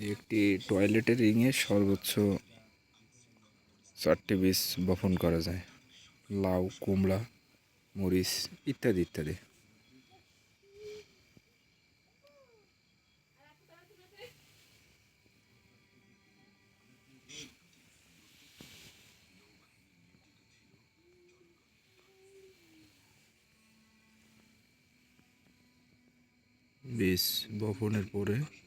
একটি টয়লেটের রিংয়ে সর্বোচ্চ চারটি বীজ বপন করা যায়। লাউ, কুমড়া, মরিচ ইত্যাদি ইত্যাদি। বীজ বপনের পরে